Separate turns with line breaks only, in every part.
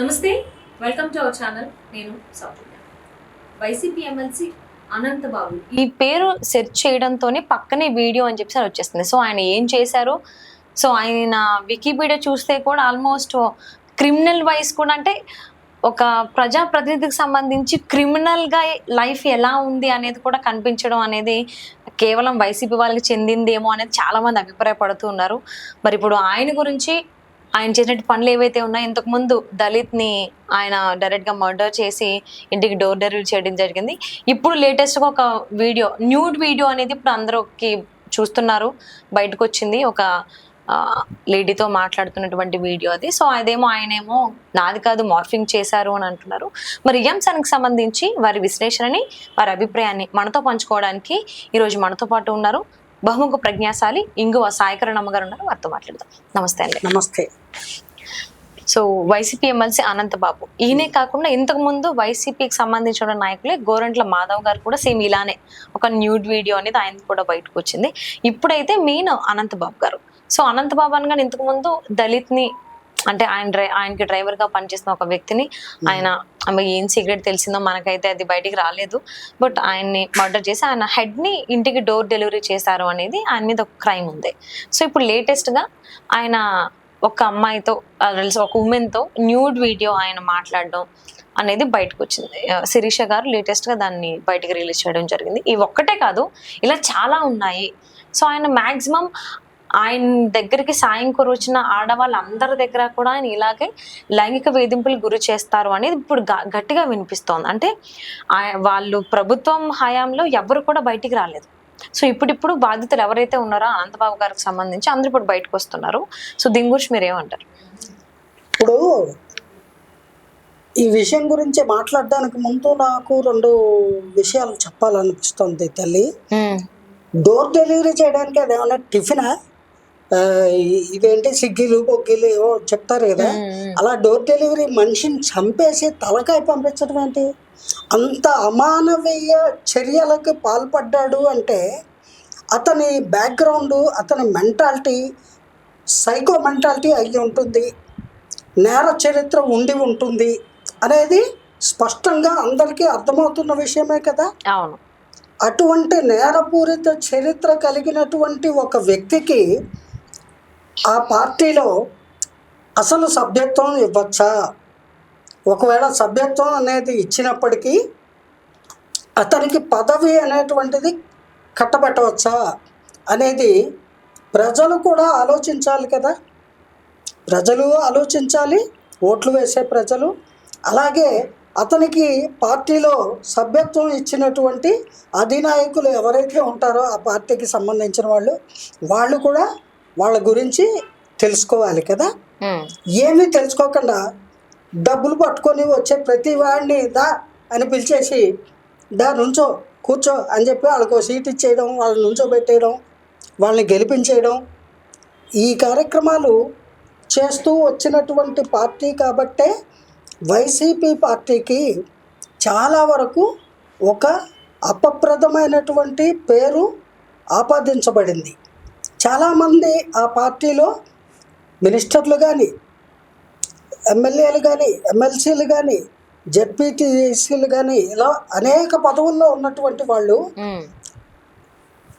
నమస్తే welcome to our channel నేను Soujanya. YCP MLC Anantha Babu
ఈ పేరు సెర్చ్ చేయడంతోనే పక్కనే వీడియో అని చెప్పి వచ్చేస్తుంది. సో ఆయన ఏం చేశారు? సో ఆయన వికీపీడియా చూస్తే కూడా ఆల్మోస్ట్ క్రిమినల్ వైస్ కూడా అంటే ఒక ప్రజాప్రతినిధికి సంబంధించి క్రిమినల్గా లైఫ్ ఎలా ఉంది అనేది కూడా కనిపించడం అనేది కేవలం వైసీపీ వాళ్ళకి చెందిందేమో అనేది చాలామంది అభిప్రాయపడుతూ ఉన్నారు. మరి ఇప్పుడు ఆయన గురించి ఆయన చేసినట్టు పనులు ఏవైతే ఉన్నాయో ఇంతకు ముందు దళిత్ని ఆయన డైరెక్ట్గా మర్డర్ చేసి ఇంటికి డోర్ డెలివరీ చేయడం జరిగింది. ఇప్పుడు లేటెస్ట్గా ఒక వీడియో న్యూడ్ వీడియో అనేది ఇప్పుడు అందరికి చూస్తున్నారు. బయటకు వచ్చింది ఒక లేడీతో మాట్లాడుతున్నటువంటి వీడియో అది. సో అదేమో ఆయనేమో నాది కాదు మార్ఫింగ్ చేశారు అని అంటున్నారు. మరి ఈ అంశానికి సంబంధించి వారి విశ్లేషణని వారి అభిప్రాయాన్ని మనతో పంచుకోవడానికి ఈరోజు మనతో పాటు ఉన్నారు. బహుముఖ ప్రజ్ఞాశాలి ఇంగువ సాయకరణ అమ్మగారు ఉన్నారు వారితో మాట్లాడదాం. నమస్తే అండి.
నమస్తే.
So YCP MLC Anantha Babu. ఈయనే కాకుండా ఇంతకు ముందు వైసీపీకి సంబంధించిన నాయకులే గోరంట్ల మాధవ్ గారు కూడా సేమ్ ఇలానే ఒక న్యూడ్ వీడియో అనేది ఆయన కూడా బయటకు వచ్చింది. ఇప్పుడైతే మెయిన్ అనంతబాబు గారు. సో అనంతబాబు అనగానే ఇంతకు ముందు దళిత్ని అంటే ఆయన డ్రై ఆయనకి డ్రైవర్గా పనిచేసిన ఒక వ్యక్తిని ఆయన ఆమె ఏం సీక్రెట్ తెలిసిందో మనకైతే అది బయటికి రాలేదు. బట్ ఆయన్ని మర్డర్ చేసి ఆయన హెడ్ని ఇంటికి డోర్ డెలివరీ చేశారు అనేది ఆయన మీద ఒక క్రైమ్ ఉంది. సో ఇప్పుడు లేటెస్ట్గా ఆయన ఒక అమ్మాయితో ఒక ఉమెన్తో న్యూడ్ వీడియో ఆయన మాట్లాడడం అనేది బయటకు వచ్చింది శిరీష గారు లేటెస్ట్గా దాన్ని బయటకు రిలీజ్ చేయడం జరిగింది. ఇవి ఒక్కటే కాదు ఇలా చాలా ఉన్నాయి. సో ఆయన మాక్సిమం ఆయన దగ్గరికి సాయం వచ్చిన ఆడవాళ్ళందరి దగ్గర కూడా ఆయన ఇలాగే లైంగిక వేధింపులు గురి చేస్తారు అనేది ఇప్పుడు గట్టిగా వినిపిస్తోంది. అంటే వాళ్ళు ప్రభుత్వం హయాంలో ఎవరు కూడా బయటికి రాలేదు. సో ఇప్పుడిప్పుడు బాధితులు ఎవరైతే ఉన్నారో అనంతబాబు గారికి సంబంధించి అందరూ ఇప్పుడు బయటకు వస్తున్నారు. సో దీని గురించి మీరు ఏమంటారు?
ఇప్పుడు ఈ విషయం గురించి మాట్లాడడానికి ముందు నాకు రెండు విషయాలు చెప్పాలనిపిస్తుంది తల్లి. డోర్ డెలివరీ చేయడానికి అది ఏమన్నా టిఫినా? ఆ, ఇ- ఇవేంటి సిగ్గిలు బొగ్గిలు ఏవో చెప్తారు కదా. అలా డోర్ డెలివరీ మనిషిని చంపేసి తలకాయ పంపించడం ఏంటి? అంత అమానవీయ చర్యలకు పాల్పడ్డాడు అంటే అతని బ్యాక్గ్రౌండ్ అతని మెంటాలిటీ సైకో మెంటాలిటీ అయి ఉంటుంది. నేర చరిత్ర ఉండి ఉంటుంది అనేది స్పష్టంగా అందరికీ అర్థమవుతున్న విషయమే కదా.
అవును.
అటువంటి నేరపూరిత చరిత్ర కలిగినటువంటి ఒక వ్యక్తికి ఆ పార్టీలో అసలు సభ్యత్వం ఇవ్వచ్చా? ఒకవేళ సభ్యత్వం అనేది ఇచ్చినప్పటికీ అతనికి పదవి అనేటువంటిది కట్టబెట్టవచ్చా అనేది ప్రజలు కూడా ఆలోచించాలి కదా. ప్రజలు ఆలోచించాలి ఓట్లు వేసే ప్రజలు. అలాగే అతనికి పార్టీలో సభ్యత్వం ఇచ్చినటువంటి అధినాయకులు ఎవరైతే ఉంటారో ఆ పార్టీకి సంబంధించిన వాళ్ళు వాళ్ళు కూడా వాళ్ళ గురించి తెలుసుకోవాలి కదా? ఏమీ తెలుసుకోకుండా డబ్బులు పట్టుకొని వచ్చే ప్రతి వాడిని దా అని పిలిచేసి దా నుంచో కూర్చో అని చెప్పి వాళ్ళకు సీట్ ఇచ్చేయడం వాళ్ళని నుంచోబెట్టేయడం వాళ్ళని గెలిపించేయడం ఈ కార్యక్రమాలు చేస్తూ వచ్చినటువంటి పార్టీ కాబట్టే వైసీపీ పార్టీకి చాలా వరకు ఒక అపప్రదమైనటువంటి పేరు ఆపాదించబడింది. చాలామంది ఆ పార్టీలో మినిస్టర్లు కానీ ఎమ్మెల్యేలు కానీ ఎమ్మెల్సీలు కానీ జెడ్పీటీసీలు కానీ ఇలా అనేక పదవుల్లో ఉన్నటువంటి వాళ్ళు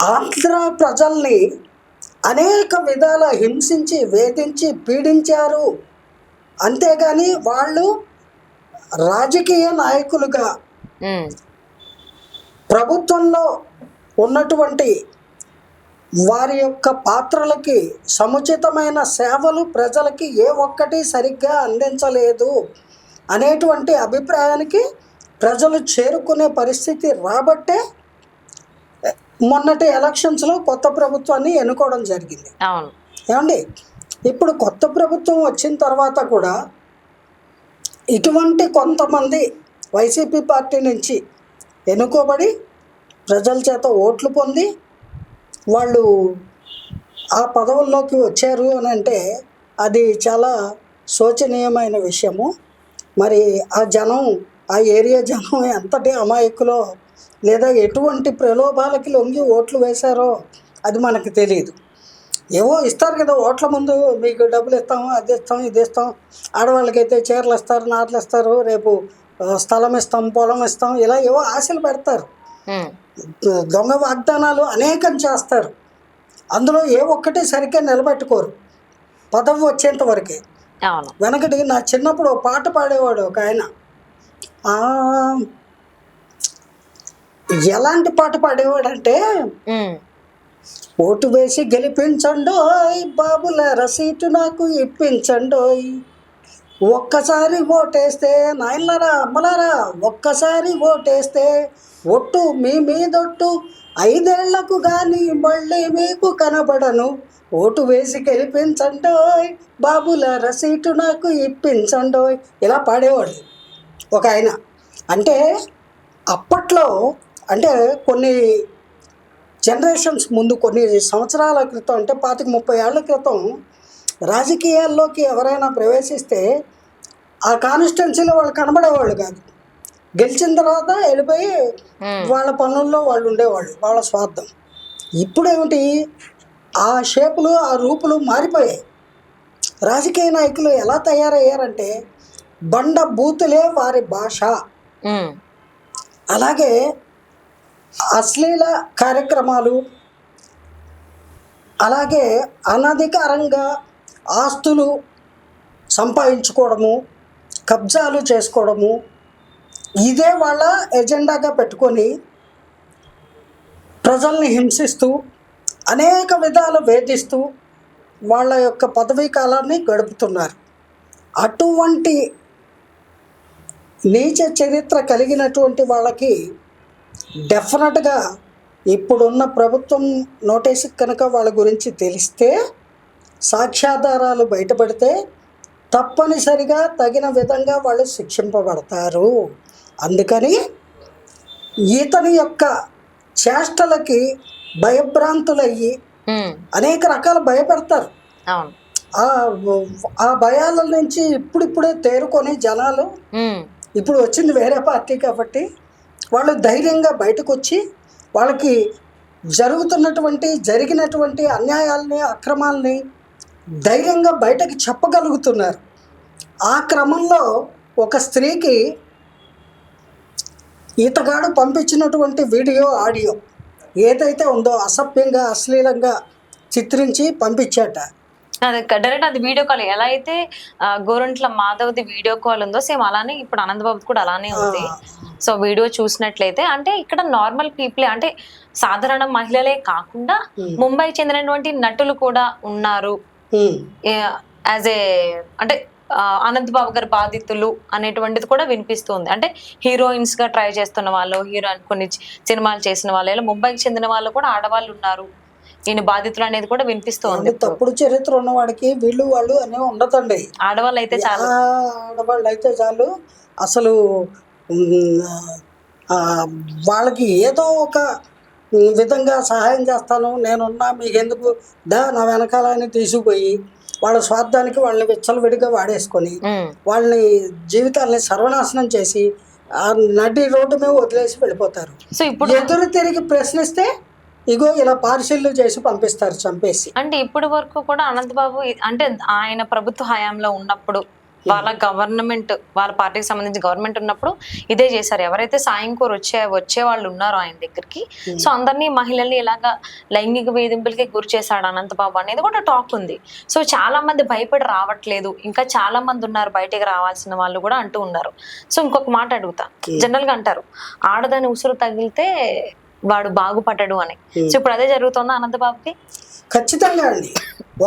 ఆంధ్ర ప్రజల్ని అనేక విధాల హింసించి వేధించి పీడించారు. అంతేగాని వాళ్ళు రాజకీయ నాయకులుగా ప్రభుత్వంలో ఉన్నటువంటి వారి యొక్క పాత్రలకి సముచితమైన సేవలు ప్రజలకి ఏ ఒక్కటి సరిగ్గా అందించలేదు అనేటువంటి అభిప్రాయానికి ప్రజలు చేరుకునే పరిస్థితి రాబట్టే మొన్నటి ఎలక్షన్స్లో కొత్త ప్రభుత్వాన్ని ఎన్నుకోవడం జరిగింది. ఏమండి? ఇప్పుడు కొత్త ప్రభుత్వం వచ్చిన తర్వాత కూడా ఇటువంటి కొంతమంది వైసీపీ పార్టీ నుంచి ఎన్నుకోబడి ప్రజల చేత ఓట్లు పొంది వాళ్ళు ఆ పదవుల్లోకి వచ్చారు అని అంటే అది చాలా శోచనీయమైన విషయము. మరి ఆ జనం ఆ ఏరియా జనం ఎంతటి అమాయకులో లేదా ఎటువంటి ప్రలోభాలకి లొంగి ఓట్లు వేశారో అది మనకు తెలియదు ఏవో ఇస్తారు కదా ఓట్ల ముందు మీకు డబ్బులు ఇస్తాము అది ఇస్తాం ఇది ఇస్తాం ఆడవాళ్ళకైతే చీరలు ఇస్తారు నాట్లు ఇస్తారు రేపు స్థలం ఇస్తాం పొలం ఇస్తాం ఇలా ఏవో ఆశలు పెడతారు. దొంగ వాగ్దానాలు అనేకం చేస్తారు. అందులో ఏ ఒక్కటి సరిగ్గా నిలబెట్టుకోరు. పదవి వచ్చేంత వరకే. వెనకటి నా చిన్నప్పుడు పాట పాడేవాడు ఒక ఆయన. ఎలాంటి పాట పాడేవాడంటే ఓటు వేసి గెలిపించండోయ్ బాబుల రసీటు నాకు ఇప్పించండోయ్. ఒక్కసారి ఓటేస్తే నాయనలారా అమ్మలారా ఒక్కసారి ఓటేస్తే ఒట్టు మీ మీదొట్టు ఐదేళ్ళకు కానీ మళ్ళీ మీకు కనబడను. ఓటు వేసి గెలిపించండోయ్ బాబులార రసీటు నాకు ఇప్పించండోయ్ ఇలా పాడేవాడు ఒక ఆయన. అంటే అప్పట్లో అంటే కొన్ని జనరేషన్స్ ముందు కొన్ని సంవత్సరాల క్రితం అంటే పాతిక ముప్పై ఏళ్ళ క్రితం రాజకీయాల్లోకి ఎవరైనా ప్రవేశిస్తే ఆ కాన్స్టిట్యున్సీలో వాళ్ళు కనబడేవాళ్ళు కాదు. గెలిచిన తర్వాత వెళ్ళిపోయి వాళ్ళ పనుల్లో వాళ్ళు ఉండేవాళ్ళు వాళ్ళ స్వార్థం. ఇప్పుడేమిటి? ఆ షేపులు ఆ రూపులు మారిపోయాయి. రాజకీయ నాయకులు ఎలా తయారయ్యారంటే బండ బూతులే వారి భాష. అలాగే అశ్లీల కార్యక్రమాలు అలాగే అనధికారంగా ఆస్తులు సంపాదించుకోవడము కబ్జాలు చేసుకోవడము ఇదే వాళ్ళ ఎజెండాగా పెట్టుకొని ప్రజల్ని హింసిస్తూ అనేక విధాలు వేధిస్తూ వాళ్ళ యొక్క పదవీ కాలాన్ని గడుపుతున్నారు. అటువంటి నీచ చరిత్ర కలిగినటువంటి వాళ్ళకి డెఫినెట్గా ఇప్పుడున్న ప్రభుత్వం నోటీసు కనుక వాళ్ళ గురించి తెలిస్తే సాక్ష్యాధారాలు బయటపడితే తప్పనిసరిగా తగిన విధంగా వాళ్ళు శిక్షింపబడతారు. అందుకని ఇతని యొక్క చేష్టలకి భయభ్రాంతులయ్యి అనేక రకాల భయపెడతారు. ఆ ఆ భయాల నుంచి ఇప్పుడిప్పుడే తేరుకొని జనాలు ఇప్పుడు వచ్చింది వేరే పార్టీ కాబట్టి వాళ్ళు ధైర్యంగా బయటకు వచ్చి వాళ్ళకి జరుగుతున్నటువంటి జరిగినటువంటి అన్యాయాల్ని అక్రమాల్ని ధైర్యంగా బయటకు చెప్పగలుగుతున్నారు. ఆ క్రమంలో ఒక స్త్రీకి ఈతగాడు పంపించినటువంటి వీడియో ఆడియో ఏదైతే ఉందో అసభ్యంగా అశ్లీలంగా చిత్రించి పంపించాట.
అదే డైరెక్ట్ అది వీడియో కాల్. ఎలా అయితే గోరంట్ల మాధవ్ది వీడియో కాల్ ఉందో సేమ్ అలానే ఇప్పుడు ఆనందబాబు కూడా అలానే ఉంది. సో వీడియో చూసినట్లయితే అంటే ఇక్కడ నార్మల్ పీపుల్ అంటే సాధారణ మహిళలే కాకుండా. ముంబై చెందినటువంటి నటులు కూడా ఉన్నారు. యాజ్ ఏ అంటే అనంత్ బాబు గారి బాధితులు అనేటువంటిది కూడా వినిపిస్తుంది. అంటే హీరోయిన్స్గా ట్రై చేస్తున్న వాళ్ళు హీరోయిన్ కొన్ని సినిమాలు చేసిన వాళ్ళు ఇలా ముంబైకి చెందిన వాళ్ళు కూడా ఆడవాళ్ళు ఉన్నారు. ఈయన బాధితులు అనేది కూడా వినిపిస్తుంది
తప్పుడు చరిత్ర ఉన్నవాడికి వీళ్ళు వాళ్ళు అనే ఉండదండి.
ఆడవాళ్ళు అయితే చాలా.
ఆడవాళ్ళు అయితే చాలు. అసలు వాళ్ళకి ఏదో ఒక విధంగా సహాయం చేస్తాను. నేనున్నా మీకు ఎందుకు దా నా వెనకాల అని తీసుకుపోయి వాళ్ళ స్వార్థానికి వాళ్ళని విచ్చలవిడిగా వాడేసుకొని
ఉమ్,
వాళ్ళని జీవితాలని సర్వనాశనం చేసి ఆ నడి రోడ్డు మీద వదిలేసి వెళ్ళిపోతారు.
సో ఇప్పుడు
ఎదురు తిరిగి ప్రశ్నిస్తే ఇగో ఇలా పార్సిల్లు చేసి పంపిస్తారు చంపేసి.
అంటే ఇప్పటి వరకు కూడా అనంతబాబు అంటే ఆయన ప్రభుత్వ హయాంలో ఉన్నప్పుడు వాళ్ళ గవర్నమెంట్ వాళ్ళ పార్టీకి సంబంధించి గవర్నమెంట్ ఉన్నప్పుడు ఇదే చేశారు. ఎవరైతే సాయం కోరు వచ్చే వచ్చే వాళ్ళు ఉన్నారో ఆయన దగ్గరికి. సో అందరినీ మహిళల్ని ఇలాగా లైంగిక వేధింపులకి గురి చేశాడు అనంతబాబు అనేది కూడా టాక్ ఉంది. సో చాలా మంది భయపడి రావట్లేదు. ఇంకా చాలా మంది ఉన్నారు బయటికి రావాల్సిన వాళ్ళు కూడా అంటూ ఉన్నారు. సో ఇంకొక మాట అడుగుతా. జనరల్గా అంటారు ఆడదాని ఉసురు తగిలితే వాడు బాగుపడ్డాడు అని. సో ఇప్పుడు అదే జరుగుతుందా అనంతబాబుకి?
ఖచ్చితంగా అండి.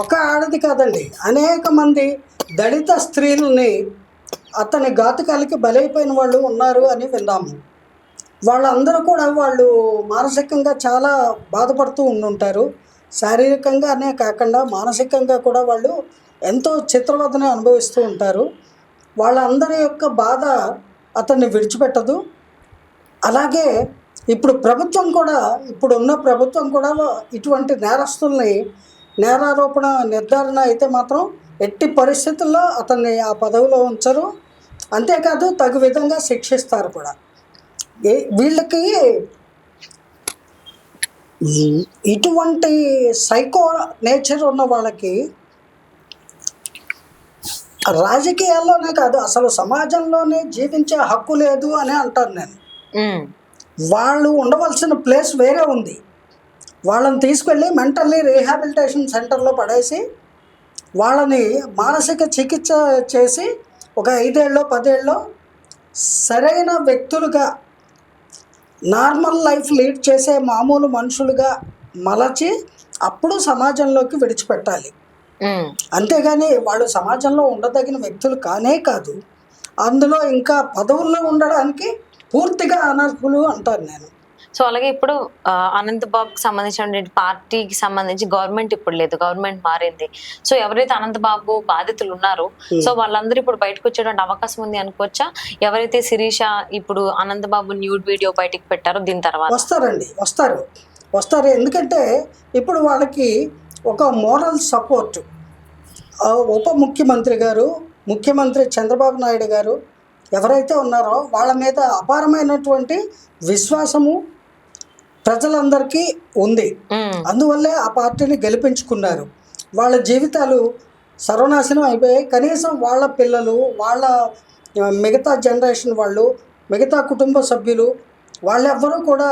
ఒక ఆడది కాదండి. అనేక మంది దళిత స్త్రీలని అతని ఘాతకాలకి బలైపోయిన వాళ్ళు ఉన్నారు అని విన్నాము వాళ్ళందరూ కూడా వాళ్ళు మానసికంగా చాలా బాధపడుతూ ఉండుంటారు. శారీరకంగానే కాకుండా మానసికంగా కూడా వాళ్ళు ఎంతో చిత్రవదన అనుభవిస్తూ ఉంటారు. వాళ్ళందరి యొక్క బాధ అతన్ని విడిచిపెట్టదు. అలాగే ఇప్పుడు ప్రభుత్వం కూడా ఇప్పుడు ఉన్న ప్రభుత్వం కూడా ఇటువంటి నేరస్తుల్ని నేరారోపణ నిర్ధారణ అయితే మాత్రం ఎట్టి పరిస్థితుల్లో అతన్ని ఆ పదవిలో ఉంచరు. అంతేకాదు తగు విధంగా శిక్షిస్తారు కూడా. ఏ వీళ్ళకి ఇటువంటి సైకో నేచర్ ఉన్న వాళ్ళకి రాజకీయాల్లోనే కాదు అసలు సమాజంలోనే జీవించే హక్కు లేదు అని అంటాను నేను. వాళ్ళు ఉండవలసిన ప్లేస్ వేరే ఉంది. వాళ్ళని తీసుకెళ్ళి మెంటల్లీ రీహాబిలిటేషన్ సెంటర్లో పడేసి వాళ్ళని మానసిక చికిత్స చేసి ఒక ఐదేళ్ళలో పదేళ్ళలో సరైన వ్యక్తులుగా నార్మల్ లైఫ్ లీడ్ చేసే మామూలు మనుషులుగా మలచి అప్పుడు సమాజంలోకి విడిచిపెట్టాలి. అంతేగాని వాళ్ళు సమాజంలో ఉండదగిన వ్యక్తులు కానే కాదు. అందులో ఇంకా పదవుల్లో ఉండడానికి పూర్తిగా అనర్హులు అంటాను నేను.
సో అలాగే ఇప్పుడు ఆ, అనంత్ బాబుకి సంబంధించిన పార్టీకి సంబంధించి గవర్నమెంట్ ఇప్పుడు లేదు గవర్నమెంట్ మారింది. సో ఎవరైతే అనంత్ బాబు బాధితులు ఉన్నారో సో వాళ్ళందరూ ఇప్పుడు బయటకు వచ్చేటువంటి అవకాశం ఉంది అనుకోవచ్చా? ఎవరైతే శిరీష ఇప్పుడు అనంత్ బాబు న్యూడ్ వీడియో బయటకు పెట్టారో దీని తర్వాత?
వస్తారండి వస్తారు. వస్తారు ఎందుకంటే ఇప్పుడు వాళ్ళకి ఒక మోరల్ సపోర్ట్. ఉప ముఖ్యమంత్రి గారు ముఖ్యమంత్రి చంద్రబాబు నాయుడు గారు ఎవరైతే ఉన్నారో వాళ్ళ మీద అపారమైనటువంటి విశ్వాసము ప్రజలందరికీ ఉంది. అందువల్లే ఆ పార్టీని గెలిపించుకున్నారు. వాళ్ళ జీవితాలు సర్వనాశనం అయిపోయాయి. కనీసం వాళ్ళ పిల్లలు వాళ్ళ మిగతా జనరేషన్ వాళ్ళు మిగతా కుటుంబ సభ్యులు వాళ్ళెవ్వరూ కూడా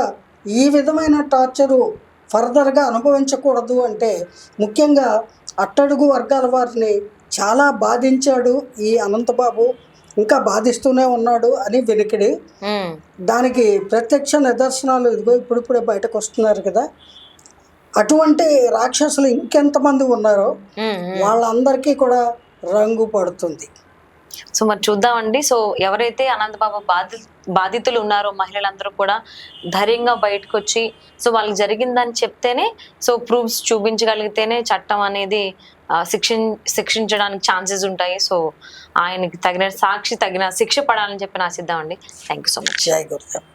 ఈ విధమైన టార్చరు ఫర్దర్గా అనుభవించకూడదు అంటే ముఖ్యంగా అట్టడుగు వర్గాల వారిని చాలా బాధించాడు ఈ అనంతబాబు. ఇంకా బాధిస్తూనే ఉన్నాడు అని వెనుకిడి.
ఉమ్,
దానికి ప్రత్యక్ష నిదర్శనాలు ఇదిగో ఇప్పుడిప్పుడే బయటకు వస్తున్నారు కదా. అటువంటి రాక్షసులు ఇంకెంతమంది ఉన్నారో. వాళ్ళందరికీ కూడా రంగు పడుతుంది.
సో మరి చూద్దామండి. సో ఎవరైతే అనంతబాబు బాధి బాధితులు ఉన్నారో మహిళలందరూ కూడా ధైర్యంగా బయటకు వచ్చి సో వాళ్ళకి జరిగిందని చెప్తేనే సో ప్రూఫ్స్ చూపించగలిగితేనే చట్టం అనేది శిక్షిం శిక్షించడానికి ఛాన్సెస్ ఉంటాయి. సో ఆయనకి తగిన సాక్షి తగిన శిక్ష పడాలని చెప్పి ఆశిద్దామండి thank you so much.
Jai Gurudev.